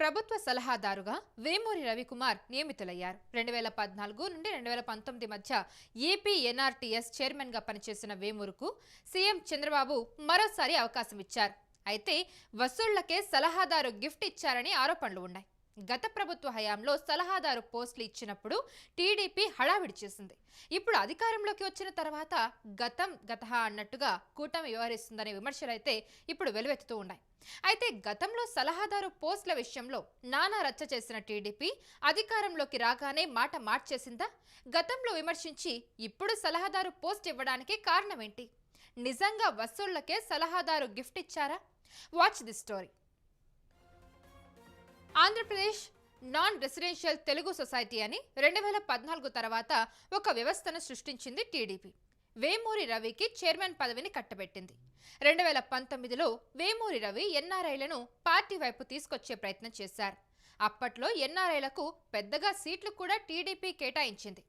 ప్రభుత్వ సలహాదారుగా వేమూరి రవికుమార్ నియమితులయ్యారు. రెండు వేల పద్నాలుగు నుండి రెండు వేల పంతొమ్మిది మధ్య ఏపీ ఎన్ఆర్టీఎస్ చైర్మన్గా పనిచేసిన వేమూరుకు సీఎం చంద్రబాబు మరోసారి అవకాశం ఇచ్చారు. అయితే వసూళ్ళకే సలహాదారు గిఫ్ట్ ఇచ్చారని ఆరోపణలు ఉన్నాయి. గత ప్రభుత్వ హయాంలో సలహాదారు పోస్టులు ఇచ్చినప్పుడు టీడీపీ హడావిడి చేసింది. ఇప్పుడు అధికారంలోకి వచ్చిన తర్వాత గతం గతహ అన్నట్టుగా కూటమి వ్యవహరిస్తుందనే విమర్శలైతే ఇప్పుడు వెలువెత్తుతూ ఉన్నాయి. అయితే గతంలో సలహాదారు పోస్టుల విషయంలో నానా రచ్చ చేసిన టీడీపీ అధికారంలోకి రాగానే మాట మార్చేసిందా? గతంలో విమర్శించి ఇప్పుడు సలహాదారు పోస్ట్ ఇవ్వడానికి కారణమేంటి? నిజంగా వసూళ్ళకే సలహాదారు గిఫ్ట్ ఇచ్చారా? Watch the story. Andhra Pradesh non residential Telugu society అని రెండు వేల పద్నాలుగు తర్వాత ఒక వ్యవస్థను సృష్టించింది టీడీపీ. వేమూరి రవికి చైర్మన్ పదవిని కట్టబెట్టింది. రెండు వేల పంతొమ్మిదిలో వేమూరి రవి ఎన్ఆర్ఐలను పార్టీ వైపు తీసుకొచ్చే ప్రయత్నం చేశారు. అప్పట్లో ఎన్ఆర్ఐలకు పెద్దగా సీట్లు కూడా టీడీపీ కేటాయించింది.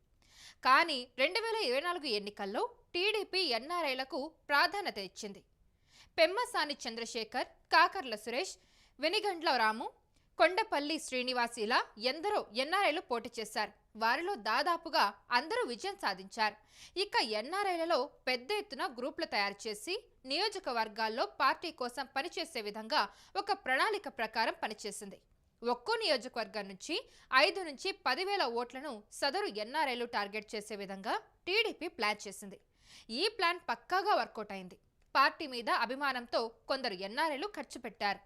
కానీ రెండు వేల ఇరవై నాలుగు ఎన్నికల్లో టీడీపీ ఎన్ఆర్ఐలకు ప్రాధాన్యత ఇచ్చింది. పెమ్మసాని చంద్రశేఖర్ కాకర్ల సురేష్ వెనిగండ్ల రాము కొండపల్లి శ్రీనివాస్ ఇలా ఎందరో ఎన్ఆర్ఐలు పోటీ చేశారు. వారిలో దాదాపుగా అందరూ విజయం సాధించారు. ఇక ఎన్ఆర్ఐలలో పెద్ద ఎత్తున గ్రూపులు తయారు చేసి నియోజకవర్గాల్లో పార్టీ కోసం పనిచేసే విధంగా ఒక ప్రణాళిక ప్రకారం పనిచేసింది. ఒక్కో నియోజకవర్గం నుంచి ఐదు నుంచి పదివేల ఓట్లను సదరు ఎన్ఆర్ఐలు టార్గెట్ చేసే విధంగా టీడీపీ ప్లాన్ చేసింది. ఈ ప్లాన్ పక్కాగా వర్కౌట్ అయింది. పార్టీ మీద అభిమానంతో కొందరు ఎన్ఆర్ఐలు ఖర్చు పెట్టారు.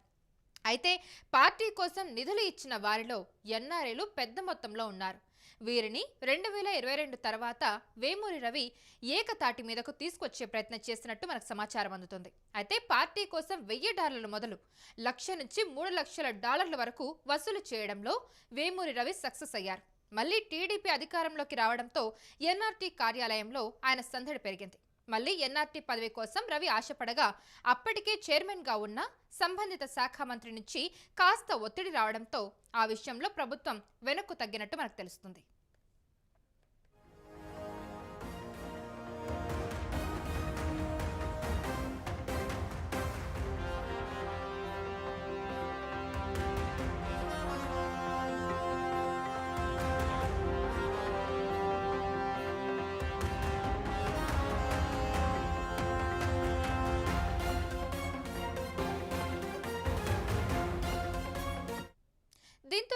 అయితే పార్టీ కోసం నిధులు ఇచ్చిన వారిలో ఎన్ఆర్ఏలు పెద్ద మొత్తంలో ఉన్నారు. వీరిని రెండు వేల ఇరవై రెండు తర్వాత వేమూరి రవి ఏకతాటి మీదకు తీసుకొచ్చే ప్రయత్నం చేసినట్టు మనకు సమాచారం అందుతుంది. అయితే పార్టీ కోసం వెయ్యి డాలర్లు మొదలు లక్ష నుంచి మూడు లక్షల డాలర్ల వరకు వసూలు చేయడంలో వేమూరి రవి సక్సెస్ అయ్యారు. మళ్ళీ టీడీపీ అధికారంలోకి రావడంతో ఎన్ఆర్టీ కార్యాలయంలో ఆయన సందడి పెరిగింది. మళ్ళీ ఎన్ఆర్టీ పదవి కోసం రవి ఆశపడగా అప్పటికే చైర్మన్గా ఉన్న సంబంధిత శాఖ మంత్రి నుంచి కాస్త ఒత్తిడి రావడంతో ఆ విషయంలో ప్రభుత్వం వెనక్కు తగ్గినట్టు మనకు తెలుస్తుంది.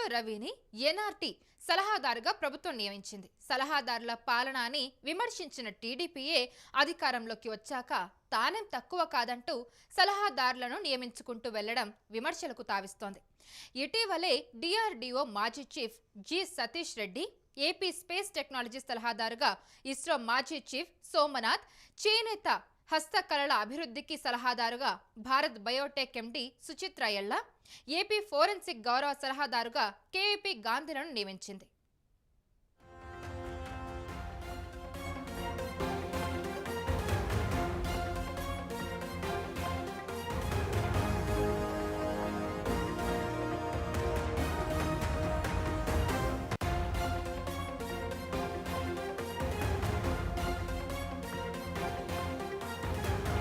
రవిని ఎన్ఆర్టీ సలహాదారుగా ప్రభుత్వం నియమించింది. సలహాదారుల పాలన అని విమర్శించిన టీడీపీయే అధికారంలోకి వచ్చాక తానేం తక్కువ కాదంటూ సలహాదారులను నియమించుకుంటూ వెళ్ళడం విమర్శలకు తావిస్తోంది. ఇటీవలే డిఆర్డీఓ మాజీ chief G Satish Reddy AP space technology సలహాదారుగా ఇస్రో మాజీ చీఫ్ సోమనాథ్ చేనేత హస్తకళల అభివృద్ధికి సలహాదారుగా భారత్ బయోటెక్ ఎండి సుచిత్ర ఎల్ల ఏపీ ఫోరెన్సిక్ గౌరవ సలహాదారుగా కేవీపీ గాంధీలను నియమించింది.